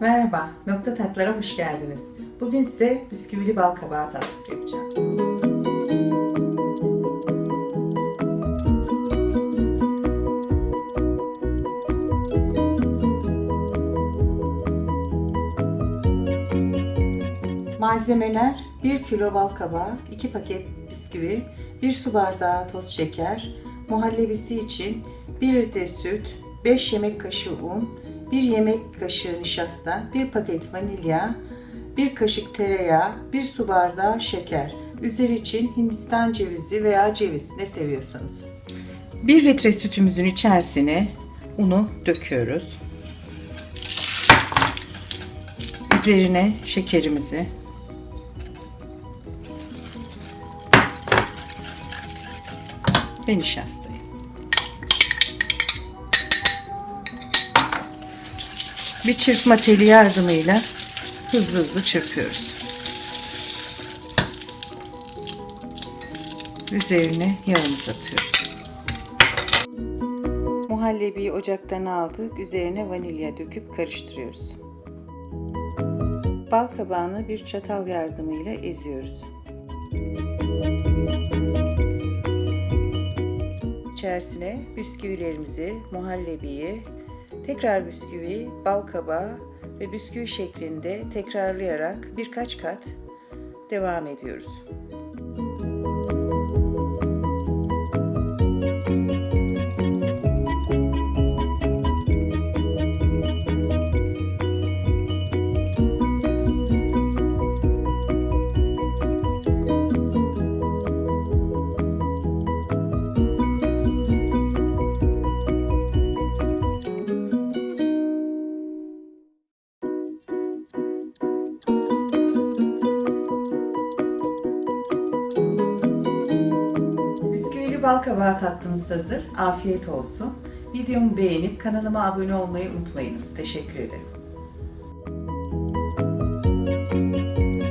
Merhaba, Nokta Tatlara hoş geldiniz. Bugün size bisküvili bal kabağı tatlısı yapacağım. Malzemeler 1 kilo bal kabağı, 2 paket bisküvi, 1 su bardağı toz şeker, muhallebisi için 1 litre süt, 5 yemek kaşığı un, 1 yemek kaşığı nişasta, 1 paket vanilya, 1 kaşık tereyağı, 1 su bardağı şeker. Üzeri için hindistan cevizi veya ceviz ne seviyorsanız. 1 litre sütümüzün içerisine unu döküyoruz. Üzerine şekerimizi ve nişastayı. Bir çırpma teli yardımıyla hızlı hızlı çırpıyoruz. Üzerine yağımızı atıyoruz. Muhallebiyi ocaktan aldık. Üzerine vanilya döküp karıştırıyoruz. Bal kabağını bir çatal yardımıyla eziyoruz. İçerisine bisküvilerimizi, muhallebiyi, tekrar bisküvi, bal kabağı ve bisküvi şeklinde tekrarlayarak birkaç kat devam ediyoruz. Bisküvili bal kabağı tatlınız hazır. Afiyet olsun. Videomu beğenip kanalıma abone olmayı unutmayınız. Teşekkür ederim.